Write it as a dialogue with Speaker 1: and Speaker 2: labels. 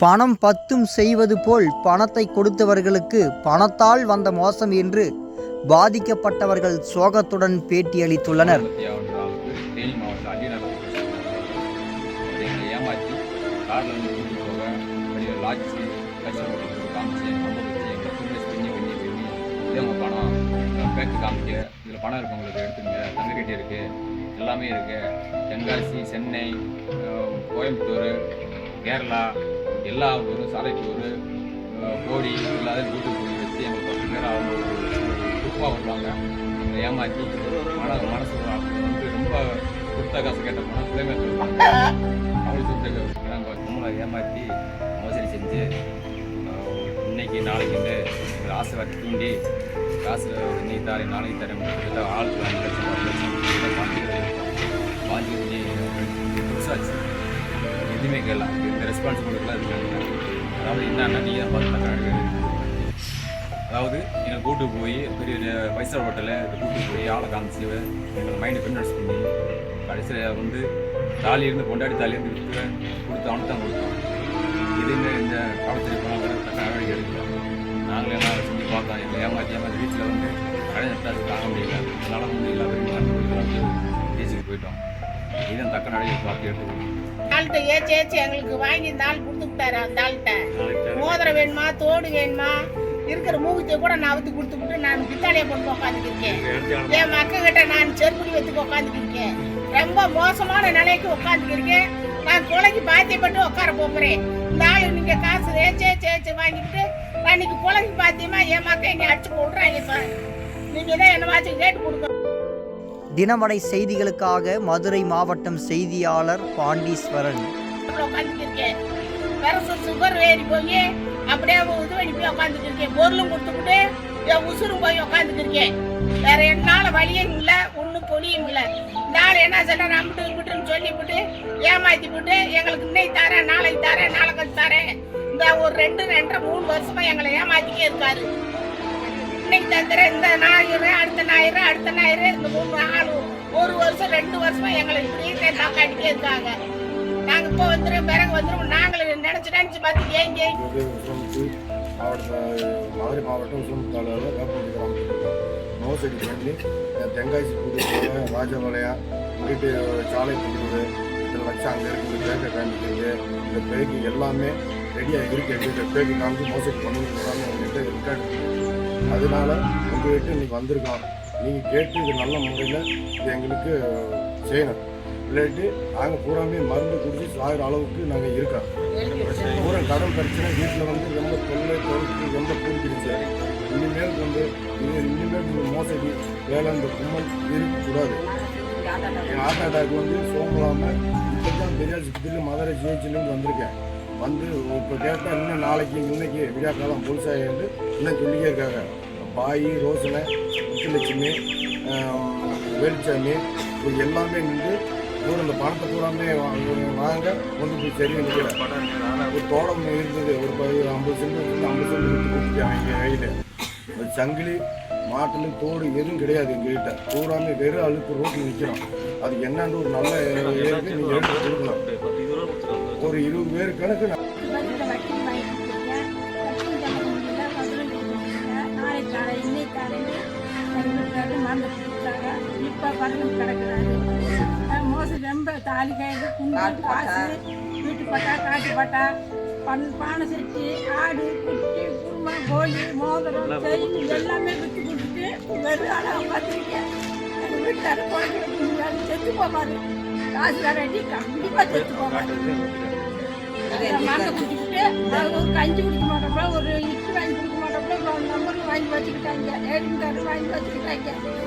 Speaker 1: பணம் பத்தும் செய்வது போல் பணத்தை கொடுத்தவர்களுக்கு பணத்தால் வந்த மோசம் என்று பாதிக்கப்பட்டவர்கள் சோகத்துடன் பேட்டியளித்துள்ளனர்.
Speaker 2: இதில் பணம் இருக்கு. உங்களுக்கு எடுத்துங்க தங்கக்கட்டி இருக்குது எல்லாமே இருக்குது தென்காசி சென்னை கோயம்புத்தூர் கேரளா எல்லா ஒரு சாலைக்கு ஒரு கோடி இல்லாத வீட்டுக்கு போய் வச்சு எங்களுக்கு பத்து பேர் அவங்க ஒரு குரூப்பாக வருவாங்க. எங்களை ஏமாற்றி ஒரு மன மனசு வந்து ரொம்ப கொடுத்த காசு கேட்ட போனால் பிள்ளைங்க அவள் சொல்லிட்டு நாங்கள் நம்மளை ஏமாற்றி மோசடி செஞ்சு இன்னைக்கு நாளைக்கு ஒரு ஆசை வச்சு தூண்டி காசு இன்னைக்கு தாரி நாளைக்கு தரேன் கிட்டத்தட்ட ஆளுக்கு அஞ்சு லட்சம் பத்து லட்சம் வாங்கிட்டு வாங்கி புதுசாச்சு எதுவுமே கேட்கல இந்த ரெஸ்பான்சிபிலிட்டிலாம் இருக்காங்க. அதாவது என்னன்னா நீ தான் பார்த்து அதாவது எங்களை கூட்டு போய் பெரிய பைசா ஹோட்டலில் கூட்டு போய் ஆளை காமிச்சு எங்களை மைண்டை கன்வெர்ஸ் பண்ணி கடைசியில் வந்து தாலியிருந்து கொண்டாடி தாலியிருந்து விற்று கொடுத்து அவனுக்கு தான் கொடுத்தோம். எதுவுமே இந்த காலத்தில் போனால் நடவடிக்கை எடுக்கல. நாங்களே எல்லாம் செஞ்சு பார்த்தோம். எங்களை ஏமாற்றி ஏமாற்றி வீட்டில் வந்து கடை நட்டாச்சு தாங்க முடியல. அதனால வந்து எல்லா பேரும் போயிட்டோம். இதுவும் தக்க நடவடிக்கை பார்த்து எடுத்துக்கணும்
Speaker 3: ஆள்கிட்ட ஏச்சு ஏச்சு எங்களுக்கு வாங்கி இந்த ஆள் கொடுத்து விட்டாரு அந்த ஆள்கிட்ட. மோதிரம் வேணுமா தோடு வேணுமா? இருக்கிற மூகுத்திய கூட நான் அவுத்து கொடுத்து விட்டு நான் பித்தாளைய போட்டு உட்காந்துக்கிருக்கேன் என் மக்க கிட்ட நான் செருப்புடி வச்சுக்கு உட்காந்துக்கிருக்கேன் ரொம்ப மோசமான நிலைக்கு உட்காந்துக்கிருக்கேன் நான் கொலைக்கு பாத்தியப்பட்டு உட்கார போகிறேன். இந்த ஆளு நீங்க காசு ஏச்சு ஏச்சு வாங்கிட்டு நான் இன்னைக்கு கொலைக்கு பாத்தியமா என் மக்க என்னை அடிச்சு போடுறாங்க சார் நீங்க தான் என்னவாச்சும் கேட்டு கொடுக்கணும்
Speaker 1: தினமடை செய்திகளுக்காக மதுரை மாவட்டம் செய்தியாளர் பாண்டீஸ்வரன்.
Speaker 3: உட்காந்துருக்கேன் பெரசு சுகர் ஏறி போய் அப்படியே இது பண்ணி போய் உட்காந்துருக்கேன் பொருளும் கொடுத்துக்கிட்டு என் உசுரும் போய் உட்காந்துருக்கேன் வேற என்னால வழியும் இல்லை ஒன்றும் பொலியும் இல்லை. இந்த ஆள் என்ன சொல்ல நம்பிட்டு விட்டுன்னு சொல்லிவிட்டு ஏமாத்தி விட்டு எங்களுக்கு இன்னைக்கு தரேன் நாளைக்கு தரேன் நாளைக்கு தரேன். இந்த ஒரு ரெண்டு ரெண்டரை மூணு வருஷமா எங்களை ஏமாத்திக்கே இருக்காரு. இன்னைக்கு தந்துற இந்த ஞாயிறு அடுத்த ஞாயிறு அடுத்த ஞாயிறு இந்த மூணு நாலு ஒரு வருஷம் ரெண்டு வருஷமா எங்களை இப்படியே தாக்காட்டிக்கே இருக்காங்க. நாங்க இப்போ வந்துடும் பிறகு வந்துடும் நாங்களும் நினைச்சு நினைச்சு பார்த்து ஏங்க
Speaker 4: இது மாவட்ட மதுரை மாவட்டம் உசோமுத்து தாலுகாவில் வேப்பூர் கிராமத்தில் மோசடி பண்ணி அஹ், தென்காசி புது ராஜபாளையா இங்கிட்டு சாலை புதூர் இதில் வச்சு அங்கே இருக்குது பேக்கை காமிக்கிறது இந்த பேக்கு எல்லாமே ரெடியாக இருக்கு எங்கள்கிட்ட பேக்கு காமிச்சு மோசடி பண்ணுறாங்க எங்கள்கிட்ட ரெக்கார்டு அதனால வீட்டு இன்றைக்கி வந்திருக்கோம் நீங்கள் கேட்டு இது நல்ல முறையில் இது எங்களுக்கு செய்யணும். இல்லாட்டி நாங்கள் பூராமே மருந்து குடிச்சு சாகிற அளவுக்கு நாங்கள் இருக்கோம். பூரா கடன் பிரச்சனை வீட்டில் வந்து ரொம்ப தொல்லை தொழில் ரொம்ப பிடிச்சிருச்சு இனிமேல் வந்து இது இனிமேல் இந்த மோசடி வேலை இந்த கும்பல் இருக்கக்கூடாது. என் ஹார்ட் அட்டாக் வந்து சோம்பலாமல் இப்போ தான் பெரியாஸ்பத்திரியில் மதுரை ஜிஹெச்லேருந்து வந்திருக்கேன். வந்து இப்போ கேட்டால் இன்னும் நாளைக்கு இன்னைக்கு விடியா காலம் புதுசாக இன்னும் சொல்லிக்கே இருக்காங்க. பாய் ரோசனை முத்துலட்சுமி வேலுச்சாமி இது எல்லாமே நின்று கூட இந்த பணத்தை பூராமே வாங்க- வாங்க கொண்டு போய் சரி நிற்கிறேன் ஒரு தோட்டம் இருந்தது. ஒரு பதி ஐம்பது சென்ட் இருந்து ஐம்பது சென்ட் விட்டு கொடுத்துட்டாங்க எங்கள் கையில் சங்கிலி மாட்டிலும் தோடு எதுவும் கிடையாது எங்ககிட்ட. பூராமே வெறும் அழுக்கு ரோட்டில் நிற்கிறோம். அது என்னன்னு ஒரு நல்ல ஏருக்கு நீங்கள் எடுத்து கொடுக்கலாம். ஒரு இருபது பேர் கணக்கு நான்
Speaker 5: பதில வக்கீல் இப்போ கிடக்குறாரு ரொம்ப தாலி கயிறு குண்டு காசு வீட்டு பட்டா காட்டு பட்டா பண் பானை செட்டி ஆடு குட்டி குருமா கோழி மோதிரம் செயின் எல்லாமே விற்று கொடுத்துட்டு வெறும் எங்கள் செத்து போவார் காசு கண்டிப்பாக செத்து மருந்து குடிச்சிட்டு ஒரு கஞ்சி குடிக்க மாட்டோம்ல ஒரு இட்லி வாங்கி கொடுக்க மாட்டோம்ல நம்பர் வாங்கி வச்சுக்கிட்டாங்க. ஏடிஎம் கார்டு வாங்கி வச்சுக்கிட்டாங்க.